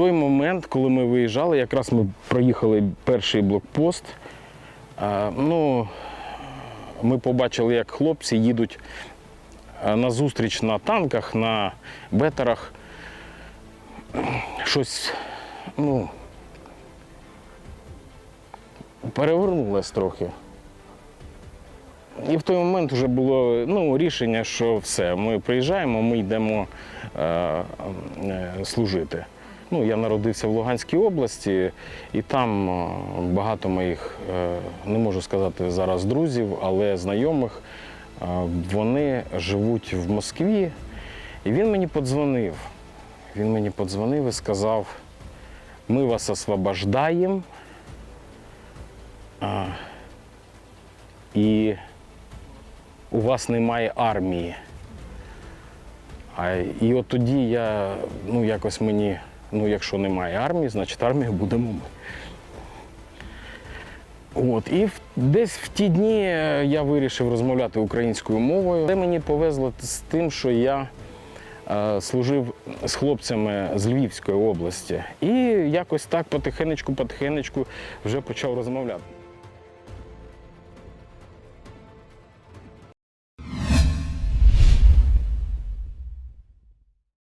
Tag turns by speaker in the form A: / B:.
A: той момент, коли ми виїжджали, якраз ми проїхали перший блокпост. Ну, ми побачили, як хлопці їдуть на зустріч на танках, на бетерах. Щось, ну, перевернулось трохи. І в той момент вже було ну, рішення, що все, ми приїжджаємо, ми йдемо е, е, служити. Ну, я народився в Луганській області, і там е, багато моїх, е, не можу сказати зараз друзів, але знайомих, е, вони живуть в Москві. І він мені подзвонив. Він мені подзвонив і сказав, ми вас освобождаємо. І у вас немає армії. І от тоді я, ну якось мені, ну якщо немає армії, значить армія будемо ми. От, і десь в ті дні е, я вирішив розмовляти українською мовою. Де мені повезло з тим, що я е, служив з хлопцями з Львівської області. І якось так потихенечку-потихенечку вже почав розмовляти.